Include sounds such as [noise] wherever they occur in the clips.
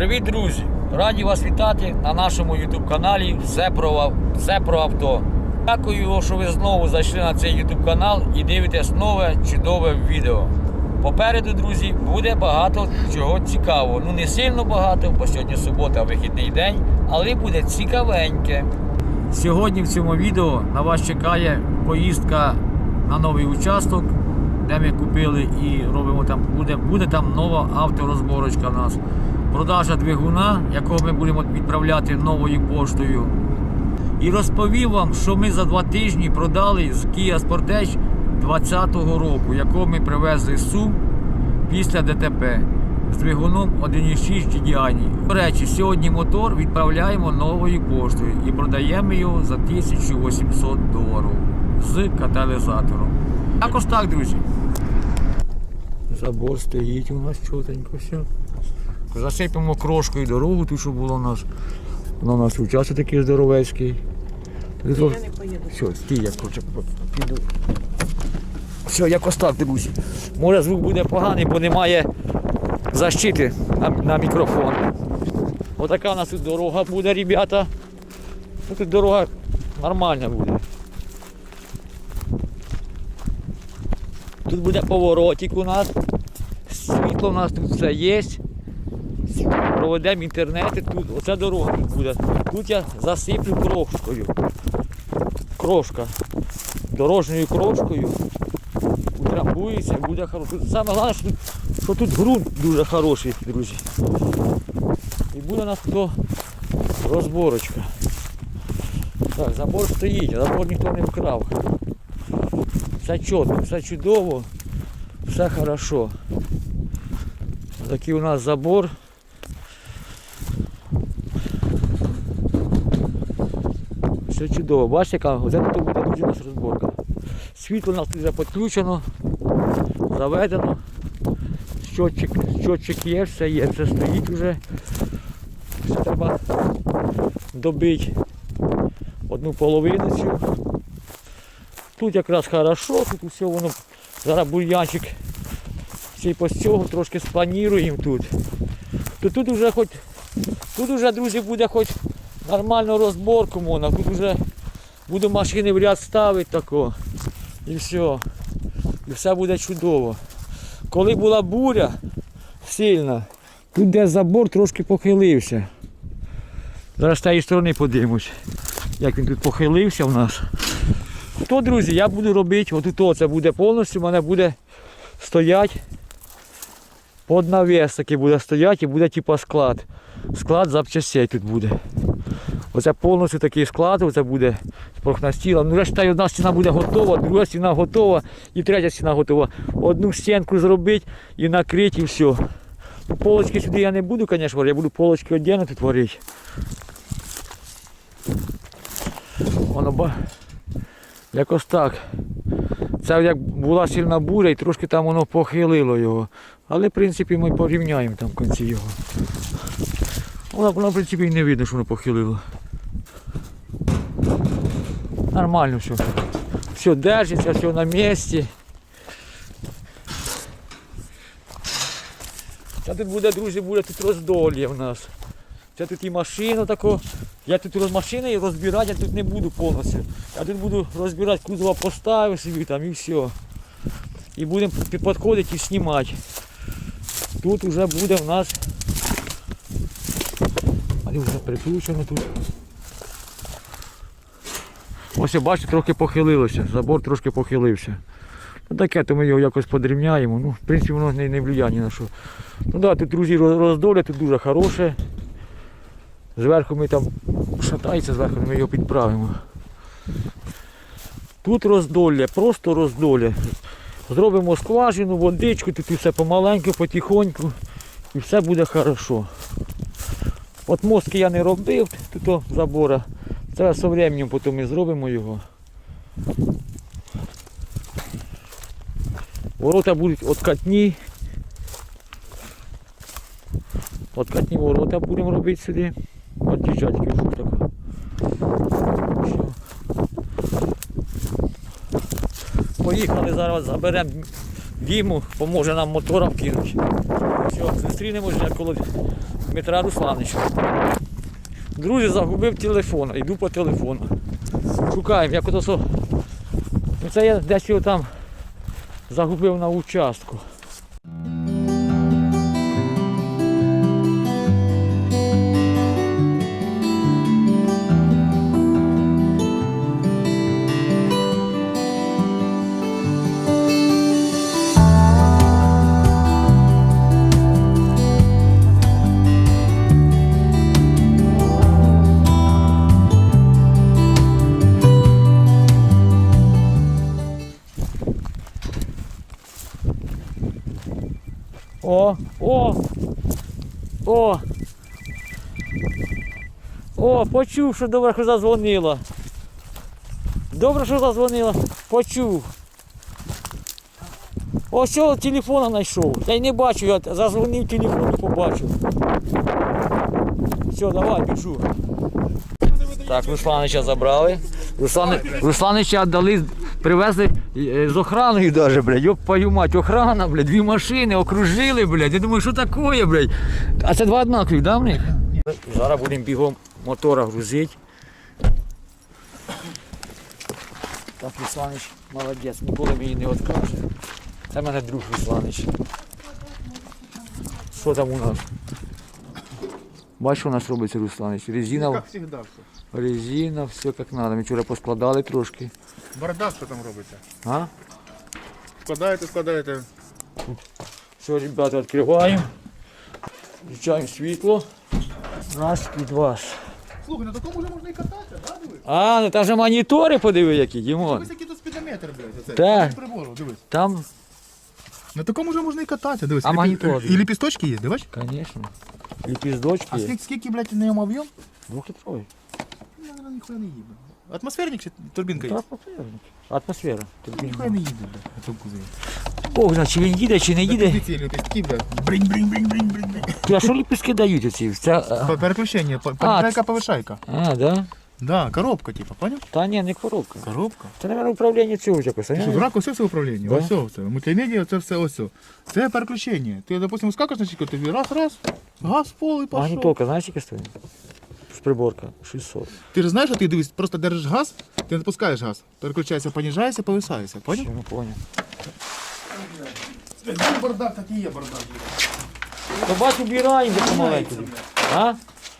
Привіт, друзі! Раді вас вітати на нашому YouTube каналі Все про, Все про авто. Дякую, що ви знову зайшли на цей YouTube канал і дивитесь нове чудове відео. Попереду, друзі, буде багато чого цікавого. Ну не сильно багато, бо сьогодні субота, вихідний день, але буде цікавеньке. Сьогодні в цьому відео на вас чекає поїздка на новий участок, де ми купили і робимо там, буде, буде там нова авторозборочка в нас. Продажа двигуна, якого ми будемо відправляти новою поштою. І розповів вам, що ми за два тижні продали з Kia Sportage 20-го року, якого ми привезли з Сум після ДТП з двигуном 1.6 GDI. До речі, сьогодні мотор відправляємо новою поштою і продаємо його за 1800 доларів з каталізатором. Якось так, друзі. Забор стоїть у нас чотенько все. Засипемо крошкою дорогу, ту, що було у нас. Вона у нас участок такий здоровецький. Я не поїду. Все, стій, я коротше піду. Все, якось так, друзі. Може звук буде поганий, бо немає защити на, на мікрофон. Отака у нас тут дорога буде, ребята. Тут дорога нормальна буде. Тут буде поворотик у нас. Світло у нас тут все є. Проведемо інтернет тут. Оце дорога буде. Тут я засиплю крошкою. Крошка. Дорожньою крошкою. Утрамбується буде хорошо. Саме головне, що тут, що тут ґрунт дуже хороший, друзі. І буде у нас тут розборочка. Так, забор стоїть, забор ніхто не вкрав. Все чітко, все чудово, все хорошо. Такий у нас забор. Все чудово. Бачите, яка оце тут буде дуже нас розборка. Світло у нас вже підключено, заведено. Щотчик, щотчик є, все є, все стоїть вже. Все треба добити одну половину. Тут якраз хорошо, тут усе воно, зараз бур'янчик цей по трошки спланіруємо тут. То тут вже хоч, тут вже, друзі, буде хоч нормальну розборку можна, тут вже буду машини в ряд ставити тако. І все. І все буде чудово. Коли була буря сильна, тут де забор трошки похилився. Зараз з тієї сторони подивимось, як він тут похилився в нас. То, друзі, я буду робити, отут це буде повністю, у мене буде стоять під навіс такий буде стояти і буде типу склад. Склад запчастей тут буде. Оце повністю такий склад, оце буде прохнастіла. Ну, решта одна стіна буде готова, друга стіна готова і третя стіна готова. Одну стінку зробити і накрити і все. Ну, полочки сюди я не буду, звісно, я буду полочки віддільно тут варити. Воно ба. Якось так. Це як була сильна буря і трошки там воно похилило його. Але в принципі ми порівняємо там в кінці його. Воно в принципі і не видно, що воно похилило. Нормально все. Все держиться, все на місці. Це тут буде, друзі, буде тут роздолля в нас. Це тут і машина тако. Я тут роз машини розбирати я тут не буду повністю. Я тут буду розбирати кузова поставив собі там і все. І будемо підходити і знімати. Тут вже буде в нас. А вже прикручено тут. Ось я бачу, трохи похилилося. Забор трошки похилився. Ну таке, то ми його якось подрівняємо. Ну, в принципі, воно не, не влияє ні на що. Ну да, тут, друзі, роз- роздоля тут дуже хороше. Зверху ми там шатається, зверху ми його підправимо. Тут роздолля, просто роздолля. Зробимо скважину, водичку, тут все помаленьку, потихоньку і все буде хорошо. От мостки я не робив, тут забора. Це з часом потім ми зробимо його. Ворота будуть откатні. Откатні ворота будемо робити сюди. От дівчатки вже так. Поїхали зараз, заберемо Діму, поможе нам мотора вкинути. Все, зустрінемося, коли Дмитра Руслановича. Друзі, загубив телефон, йду по телефону. Шукаємо, як ото. Це я десь його там загубив на участку. Почув, що добре, що зазвонила. Добре, що зазвонила. Почув. Ось цього телефона знайшов. Я й не бачу, я зазвонив телефон і побачив. Все, давай, біжу. Так, Русланича забрали. Руслани... Русланича віддали, привезли е, з охраною даже, блядь. Йоп, твою мать, охрана, блядь, дві машини окружили, блядь. Я думаю, що таке, блядь. А це два однакові, да, в них? Зараз будемо бігом мотора грузити. Так, Русланич молодець, ніколи мені не відкаже. Це в мене друг Русланич. Що там у нас? Бачиш, що у нас робиться, Русланич? Резина, Как всегда все. резина, все як треба. Ми вчора поскладали трошки. Бардак, що там робиться. А? Складаєте, складаєте. Все, ребята, відкриваємо. Включаємо світло. Раз і два. Слухай, на такому вже можна і кататися, да, дивись? А, ну там же монітори подиви які, Дімон. Дивись, який тут спідометр, блядь, оце. Так. Прибору, дивись. Там, На такому вже можна і кататися, дивись. А І ліпі- монітор? І ліпісточки є, дивиш? звісно. А Ліпіздочки. скільки, скільки блядь, на ньому об'єм? Двохлітровий. Ну, наверное, ніхуя не їде. Атмосферник чи турбінка є? Атмосфера. Тут Ніхуя не їде, блядь, на тому кузові. Бог знає, чи він їде, чи не їде. Блядь. Бринь, бринь, бринь, бринь, бринь. бринь. А що ліпістки дають оці? Це, а, Переключення, А, повишайка. а, да? Да, коробка, типа, понял? Та ні, не коробка. Коробка. Це, мабуть, управління цього якось. Ти що, дурак, усе все управління, Да. ось все, все. Мультимедіа, це все ось все. Це переключення. Ти, допустим, скакаш на чеку, тобі раз, раз, газ в пол і пішов. Магнітолка, знаєш, яка стоїть? Приборка 600. Ти ж знаєш, що ти дивись, просто держиш газ, ти не пускаєш газ. Переключається, понижається, повисається. Поняв? Все, ну, понял. Бардак такий є бардак. То бач, убираємо помаленьку. А?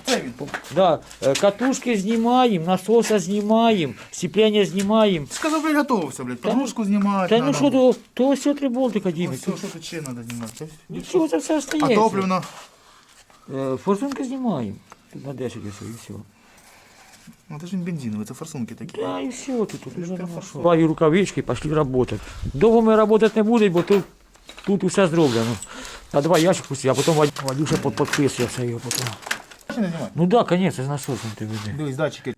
Це він. Да. е, Катушки знімаємо, насоса знімаємо, сцеплення знімаємо. Сказав, блядь, готовився, блядь. Подушку знімати. Та ну надо. що, то, то все три болтика. Ось все, що тут ще треба знімати. Це- Нічого, це все А остається. топливно. Е, Форсунки знімаємо. Тут на 10 ось, і все. Ну це ж він бензиновий, це форсунки такі. Да, і все, тут, тут уже нема що. Рукавички, пішли працювати. Довго ми працювати не будемо, бо тут, тут усе зроблено. А давай ящик пусти, а потім Вадюша підписує все його потім. Ну так, да, звісно, з насосом ти веди. Дивись, датчики.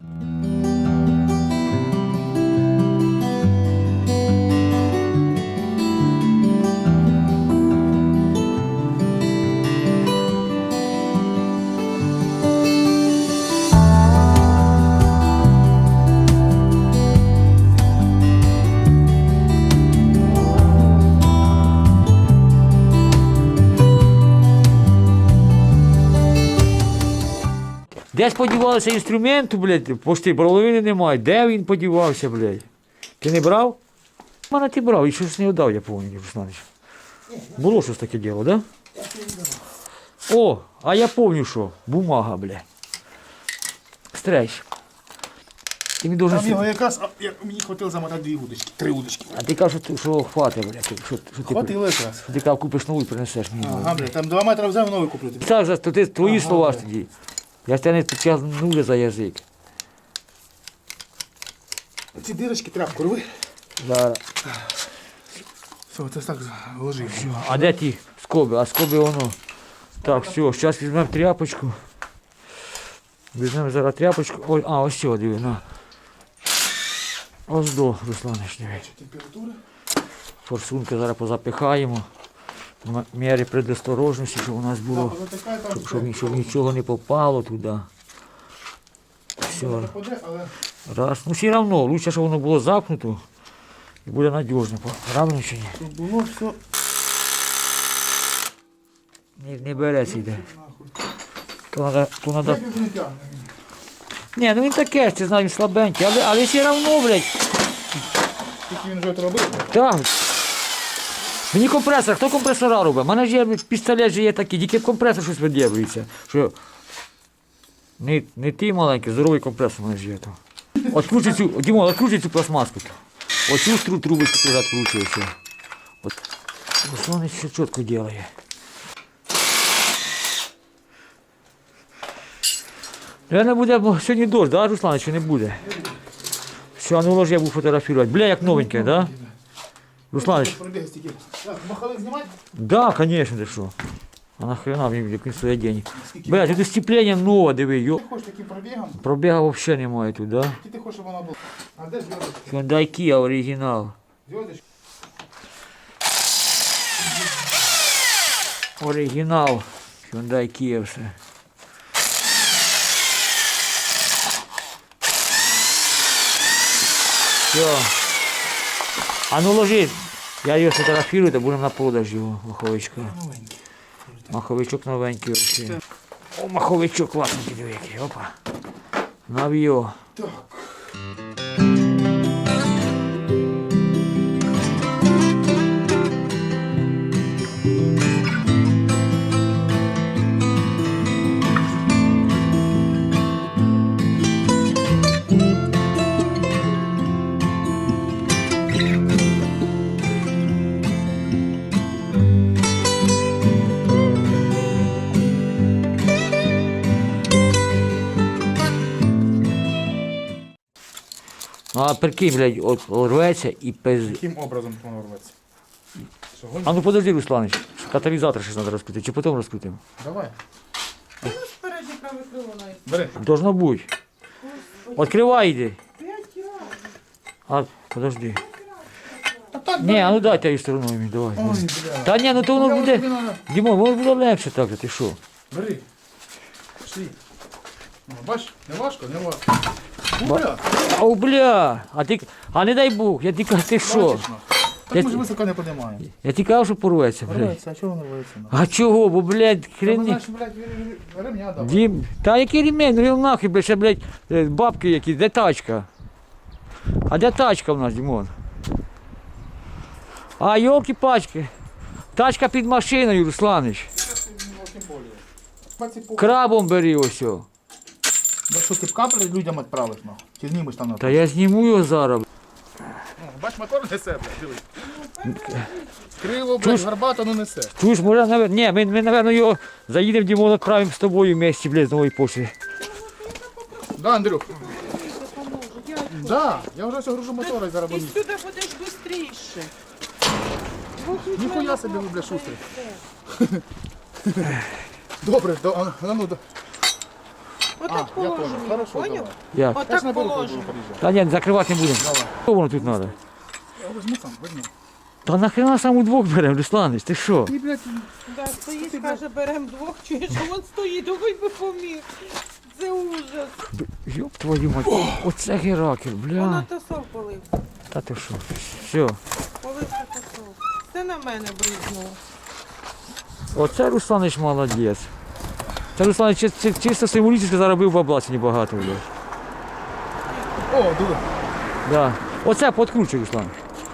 Десь подівалися інструменти, блядь, почти половини немає. Де він подівався, блядь? Ти не брав? Мене ти брав, і щось не віддав, я пам'ятаю, Русланович. Було щось таке діло, да? О, а я пам'ятаю, що бумага, блядь. Стрейч. Ти мені должен... Там його якраз, а, я- мені хватило замотати дві удочки, три удочки. А ти кажеш, що, що хватить, блядь, що, що, ти, Хватило якраз. ти казав, купиш нову і принесеш мені. Ага, блядь, там два метри взяв, новий куплю тобі. Так, за- то ти твої слова ж тоді. Я тебе не тягнули за язик. Ці дирочки тряпку рви. Зараз. Все, це так ложи. А де ті скоби? А скоби воно. Так, все, зараз візьмемо тряпочку. Візьмемо зараз тряпочку. Ой, а, ось сюди, диви, на. Ось до, Русланиш, диви. Температура. Форсунки зараз позапихаємо. М- Міри предосторожності, щоб у нас було, щоб, щоб, щоб нічого не попало туди. Все, раз. Ну все одно, лучше, щоб воно було запнуто і буде надіжно. Правильно чи ні? щоб було все Не, не береться йде. То надо, то надо... Не? Ні, ну він таке ж, ти знаєш, слабенький, але, але все равно, блядь, Тільки він вже робив. так. Мені компресор, хто компресора робить? У мене ж є пістолет же є такий, тільки компресор щось видєбується. Що... Не, не ти маленький, здоровий компресор у мене ж є там. Цю, Дімон, откручуй цю пластмаску. Оцю стру трубочку теж откручує все. От. Руслан все чітко делає. Наверное, буде сьогодні дощ, да, Руслан, чи не буде? Все, ну ложи, я буду фотографувати. Бля, як новеньке, да? Руслан, Пробіг стільки. Так, махали знімати? Да, конечно, ты что? А нахрена мне як він стоять денег? Блядь, тут сцепление нове, диви, йо. Ти хочеш таким пробігом? Пробіга вообще немає тут, да? Чи ти хочеш, щоб вона була? А де зв'язочка? Hyundai Kia оригінал. Зв'язочка? Оригінал. Hyundai Kia все. Все. А ну ложи. Я його сфотографірую, та будемо на продаж його, маховичка. Маховичок новенький вообще. О, маховичок класненький, який, опа. Нав'йо. Так. А прикинь, блядь, от рветься і пиз... Яким образом воно рветься? Що. А ну подожди, Русланович, каталізатор ще треба розкрутити, чи потім розкрутимо? Давай. Ну, спереді праве крило навіть. Бери. Должно бути. Відкривай. П'ять разів. А, подожди. А так, Ні, а ну дайте її стороною мені, давай. Ой, бля. Та ні, ну то Я воно буде. надо. Дімон, воно буде легше так, ти що? Бери. Пішли. Ну, Бач, не важко, не важко. Бля, Ау, бля, а ти, а не дай Бог, я тільки, ти що? бачиш. Я Так ми ж високо не піднімаємо. Я тільки кажу, що порветься, блядь. Рветься, а чого воно рветься? А чого, бо, блядь, Та ну, хрені. знаєш, блядь, ре- ре- ремня давай. Дім, та який ремень, ну нахуй, блядь, ще, блядь, е, бабки які, де тачка? А де тачка в нас, Дімон? А, йолки пачки. Тачка під машиною, Русланич. Крабом бери ось. о. Ну що, ти б капель людям відправиш, ну? Чи знімеш там на Та я зніму його зараз. Бач, мотор несе, блядь, дивись. Криво, блядь, гарбата, ну несе. Чуєш, може, навер... Ні, ми, ми, напевно, його заїдемо, Дімон, відправимо з тобою вместе, блядь, з нової пошти. Да, Андрюх? Да, я вже все гружу мотора і зараз Ти сюди будеш швидше. Ніхуя собі ви, бля, шустрий. Добре, до, а, а ну, до. А, Отак я положено. хорошо, Поняв? давай. Як? Я ж Отак наберу, коли положено. буду приїжджати. Та ні, закривати не будемо. Давай. Що воно тут треба? Я возьму сам, возьму. Та нахрена сам удвох беремо, Русланич, ти що? Ти, блядь, Да, стоїть, каже, беремо двох, чуєш, а він стоїть, ой би поміг. Це ужас. Йоп твою мать, оце Геракл, Вона бля. тосов полився. Та ти що? Все. Полився тосов. Це на мене бризнуло. Оце Русланич молодець. Це чи- чисто символічно заробив бабла сьогодні багато, блядь. О, диви. Да. Оце подкручуй, Руслан.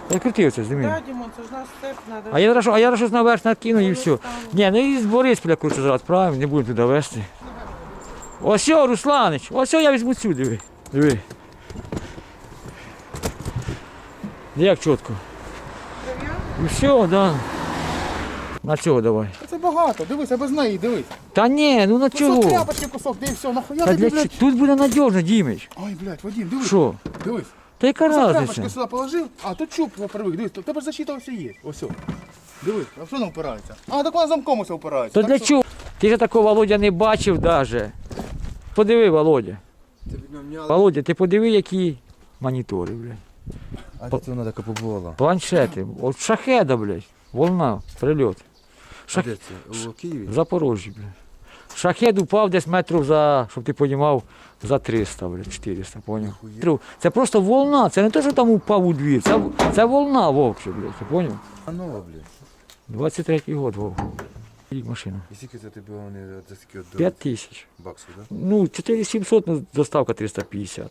Подкрути оце, зніми. Да, Дімон, це ж нас степ треба. А я зараз, а я зараз щось наверх накину і все. Ні, ну і з Борисполя круче зараз, правильно, не будемо туди вести. Ось, о, Русланич, ось о, я візьму цю, диви. Диви. Як чітко. І все, да. На цього давай. Це багато, дивись, а без неї, дивись. Та ні, ну на Кусок чого? тряпочки, кусок, де і все, нахуя Та тобі, для блядь. чого? Тут буде надіжно, Дімич. Ой, блядь, Вадим, дивись. Що? Дивись. Та яка Кусок тряпочки разниця? сюди положив, а тут чуб привик, дивись, у тебе защита все є, ось. о. Дивись, а що вона впирається? А, так вона замком ось впирається. То Так для що- чого? Ти ж такого Володя не бачив даже. Подиви, Володя. Володя, ти подиви, які монітори, блядь. А це вона така побувала? Планшети. От шахеда, блядь. Волна, прильот. А Шах... де це? У Києві? В Запорожжі, блядь. Шахед упав десь метрів за, щоб ти понімав, за 300, блядь, 400, поняв? Це просто волна, це не те, що там упав у двір, це, це волна вовче, блядь, ти поняв? А нова, блядь. 23-й год, вов. Рік машина. І скільки це тобі вони за скільки от 5 тисяч. баксів, да? Ну, 4700, ну, доставка 350.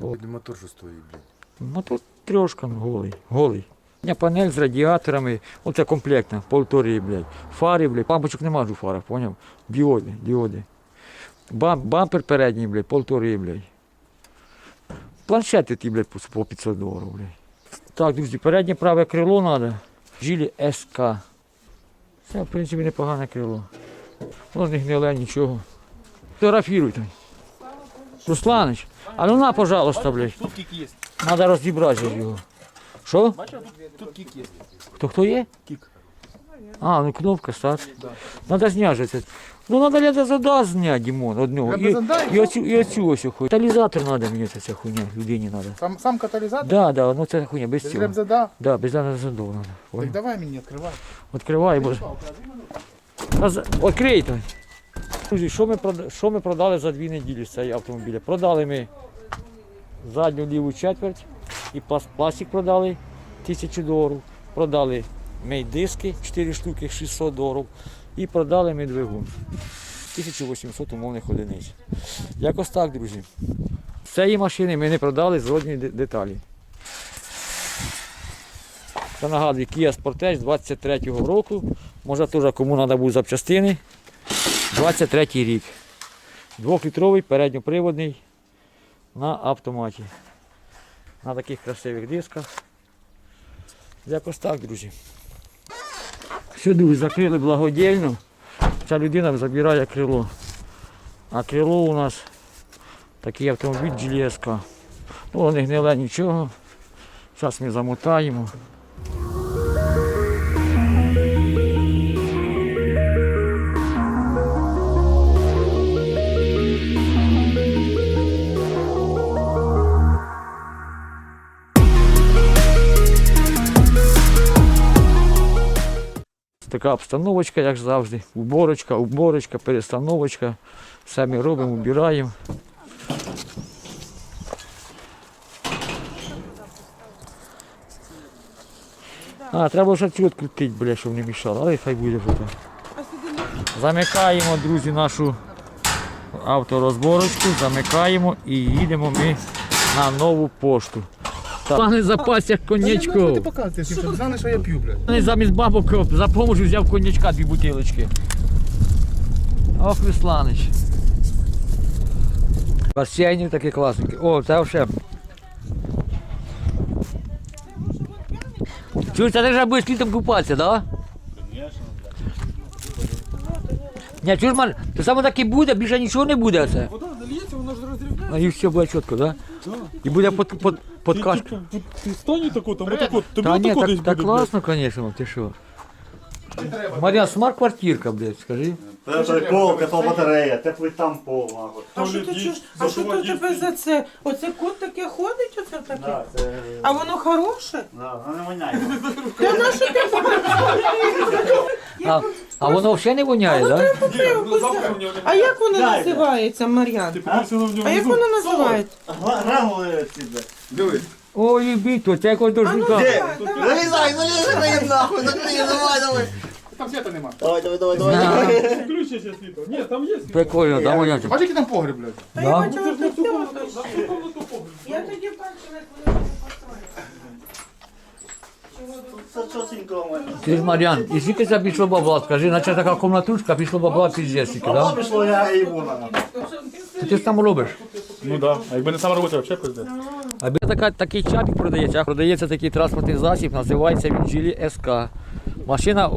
От. Мотор що стоїть, блядь. Мотор трьошка ну, голий, голий. У панель з радіаторами, оце комплектна, полтори, блядь. Фари, блядь, лампочок нема у фарах, поняв? Діоди, діоди. Бам, бампер передній, блядь, полтори, блядь. Планшети ті, блядь, по- по 500 доларів, блядь. Так, друзі, переднє праве крило треба. Жилі СК. Це, в принципі, непогане крило. Воно не гниле, нічого. Фотографіруйте. Русланич, а ну на, пожалуйста, блядь. Тут. Надо розібрати його. Що? Тут, кік є. То хто є? Кік. А, ну кнопка старт. Надо зняти це. Ну надо ляда зада зняти, Дімон, одного. І, і оцю, і оцю ось хуй. Каталізатор треба мені ця хуйня, людині треба. Сам, сам каталізатор? Да, да, ну це хуйня, без Без цього. ребзада? Да, без ляда заду. Так давай мені відкривай. Відкривай, бо. Відкрий той. Друзі, що ми, прода- що ми продали за дві неділі з цього автомобіля? Продали ми задню ліву четверть і пласт- пластик продали тисячу доларів. Продали ми диски 4 штуки 600 доларів. І продали ми двигун 1800 умовних одиниць. Якось так, друзі. Цієї машини ми не продали жодні деталі. Це нагадую, Kia Sportage 23-го року. Може теж кому треба буде запчастини. 23-й рік. Двохлітровий передньоприводний на автоматі. На таких красивих дисках. Якось так, друзі. Сюди закрили благодійно. Ця людина забирає крило. А крило у нас такий автомобіль GLSK. Ну, не гниле нічого. Зараз ми замотаємо. Така обстановочка, як завжди. Уборочка, уборочка, перестановочка. Ми робимо, убираємо. А, треба вже цю відкрутити, бля, щоб не мішало, але хай буде вже не Замикаємо, друзі, нашу авторозборочку, замикаємо і їдемо ми на нову пошту. Пане запас як Ти конячков. показуєш, щоб знали, що я п'ю, блядь. Вони замість бабок за поможу взяв конячка дві бутилочки. Ох, Вісланич. Басейнів такі класненькі. О, це вже. Чуєш, це ти вже будеш літом купатися, так? Да? Ні, чуєш, то саме так і буде, більше нічого не буде це. Вода дольється, воно ж розрівняє. А їх все буде чітко, так? Да? І буде под, під, під каш... Ти, ти, ти стань тако, там отако, тобі Та ні, отако десь так, так буде. класно, звісно, ти що. Мар'ян, смарт-квартирка, блядь, скажи. Це пол, тепла батарея, теплий там пол, мабуть. А що ти чуєш? А що то тебе за це? Оце кот таке ходить, оце таке? Да, це, А воно хороше? да, воно не воняє. Та на що ти А, а воно взагалі не воняє, так? Да? А як воно Дайте. називається, Мар'ян? Ти нього А як воно називається? Гранули ці, бля. Дивись. Ой, любіть, то це якось до ну жука. давай, давай. Залізай, залізай, закриєм нахуй, закриєм, давай, давай. Там світа нема. Давай, давай, давай, давай. На, Включися світло. Ні, там є світло. Прикольно, да, моя? Бачиш, який там погріб, блядь? Та я бачила, на що цю комнату, на цю комнату. Я тоді бачила, як вони там. Ти ж Мар'ян, і скільки це пішло бабла, скажи, наче така комнатушка, пішло бабла піздець, скільки, Бабло да? пішло, я і вона. Що ти ж там робиш? Ну да, а якби не сама робота, взагалі пизде. А біля така, такий чапік продається, продається такий транспортний засіб, називається він Geely SK. Машина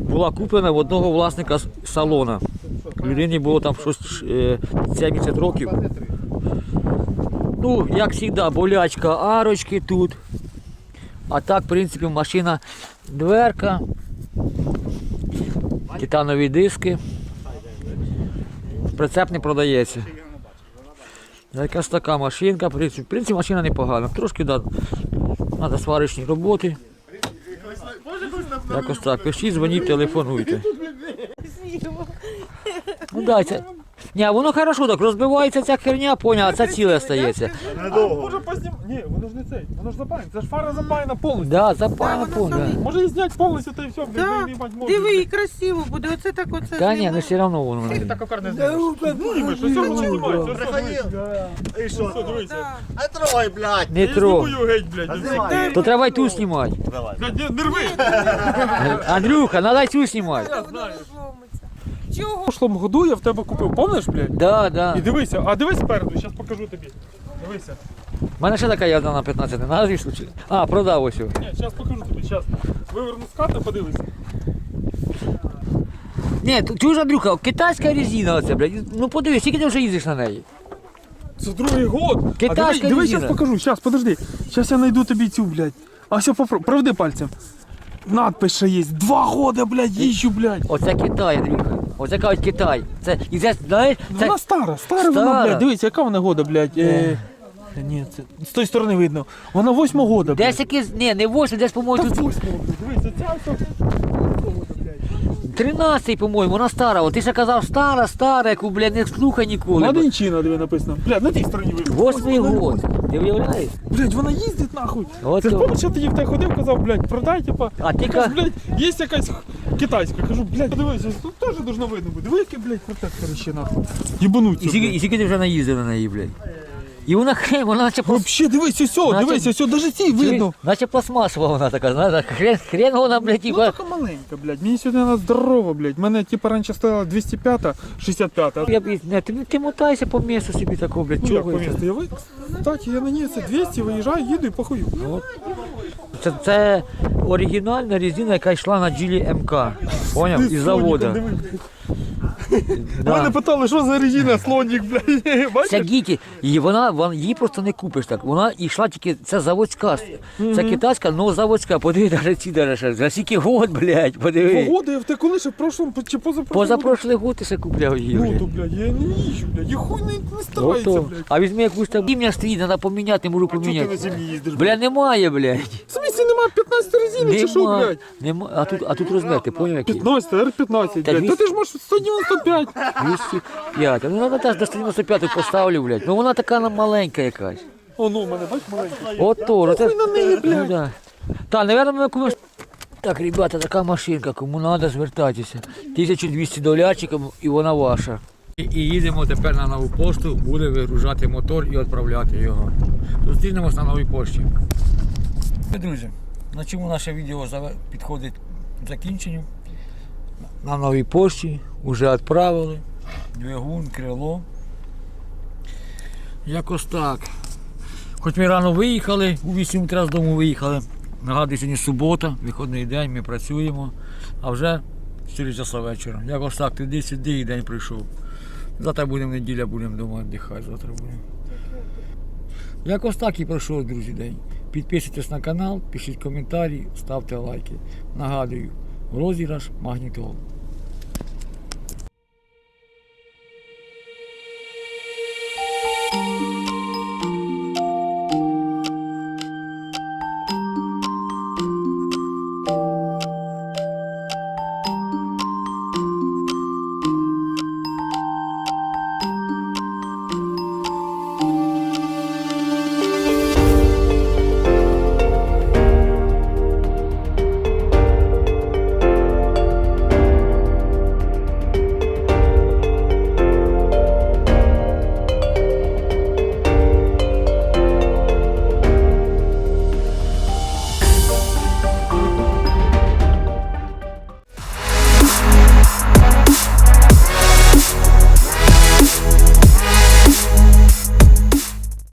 була куплена в одного власника салона. Людині було там щось е, 70 років. Ну, як завжди, болячка, арочки тут. А так, в принципі, машина дверка, титанові диски. Прицеп не продається. Якась така машинка, в принципі, в принципі машина непогана. Трошки да, треба сварочні роботи. Якось так. Пишіть, дзвоніть, телефонуйте. Ну дайте. Ні, воно хорошо так розбивається ця херня, поняв, а це ціле стається. Недовго. Може познім... Ні, Ні, воно ж не цей, воно ж запаяне. Це ж фара запаяна повністю. Да, запаяно Да, воно да. Може її зняти повністю та і все, блядь, Да. ви їбать можете. Диви, і красиво буде. Оце так оце. Та ні, ну все одно воно. Ти так окарне знімеш. Знімеш, ось воно знімається. ось воно. І що? Дивися. Да. А трой, блядь. Не Я трогай. знімаю геть, блядь. Знімай. То треба й ту знімати. Давай. Блядь, не, не рви. [laughs] Андрюха, надо й цю знімати. Воно розломиться. Чого? В прошлому году я в тебе купив, помниш, блядь? Да, да. І дивися, а дивись спереду, зараз покажу тобі. Дивися. У мене ще така є одна на 15, не надо чи? А, продав ось. його. Ні, зараз покажу тобі, зараз. Виверну з хати, подивися. Ні, ти чуєш, Андрюха, китайська резина оце, блядь. Ну подивись, скільки ти вже їздиш на неї? Це другий год. Китайська а диви, диви, резина. зараз покажу, зараз, подожди. Зараз я знайду тобі цю, блядь. А все, попробуй, проведи пальцем. Надпись ще є. Два года, блядь, їжджу, блядь. Оце Китай, Андрюха. Оце кажуть Китай. Це, і це, знаєш, це, Вона стара, стара, вона, Стара. блядь. Дивись, яка вона года, блядь. Е... Ні, це з тої сторони видно. Вона восьмого года, блядь. десь якийсь, ні, не 8, десь, Та по-моєму, тут восьмого, блядь. Дивись, ця все. 13, по-моєму, вона стара. От ти ще казав стара, стара, яку, блядь, не слухай ніколи. Мадинчина, диви написано. Блядь, на тій стороні видно. Восьмий год. Ти уявляєш? Блядь, вона їздить нахуй. От Це ж то. помниш, я тоді в те ходив, казав, блядь, продай, типа. А ти Кажу, ка... блядь, є якась китайська. Кажу, блядь, подивися, тут теж должно видно бути. Диви, які, блядь, протектори ще нахуй. Єбануться, І блядь. і скільки ти вже наїздив на неї, блядь? І вона хрен, вона наче плас... Вообще, дивись, ось, Наче- дивись, ось, даже ці видно. Наче пластмасова вона така, знаєш, хрен, хрен вона, блядь, Ну типа... така маленька, блядь. Мені сьогодні вона здорова, блядь. Мене типа раніше стояла 205, 65. Я б, не, ти, ти мотайся по місту собі такого, блядь, Ну як чого? Я ви... Так, я на ній це 200, виїжджаю, їду і похую. Це, це оригінальна резина, яка йшла на джилі МК. Поняв? Із заводу. Мене Да. питали, що за резина, слонік, блядь. [laughs] Ця Бачиш? гіті, її вона, вона її просто не купиш так. Вона йшла тільки, це заводська. Це китайська, але заводська. Подиви, навіть ці даже ще. За скільки год, блядь, подиви. В те коли ще в прошлому чи позапрошлому. Позапрошлий год ти ще купляв її, Ну, то, блядь, я не їжджу, блядь. Я хуй не, не старається, Ото. блядь. А візьми якусь там ім'я стоїть, треба поміняти, можу Чого ти на поміняти. зимі їздиш? Бля, немає, блядь. В смысле немає 15 резини, чи що, Нема, блядь? нема. А тут, а тут розмір, ти поняв який? 15, R15, Та блядь. Та ти ж можеш 195. 205. Ну вона теж до 195 поставлю, блядь. Ну вона така маленька якась. О, ну, у мене, бач, маленький. Ото, ну це... на неї, Ну, да. Та, наверное, ми комусь... Так, ребята, така машинка, кому треба, звертайтеся. 1200 долярчиків і вона ваша. І, і їдемо тепер на нову пошту, буде вигружати мотор і відправляти його. Зустрінемось на новій пошті. Друзі, на чому наше відео підходить к закінченню. На новій пошті вже відправили. Двигун, крило. Якось так. Хоч ми рано виїхали, у 8 утра з дому виїхали. Нагадую, сьогодні субота, виходний день, ми працюємо, а вже 4 часа вечора. Якось так, туди-сюди і день прийшов. Завтра будемо неділя, будемо вдома віддихати, завтра будемо. Якось так і пройшов, друзі, день. Підписуйтесь на канал, пишіть коментарі, ставте лайки. Нагадую, розіграш магнітол.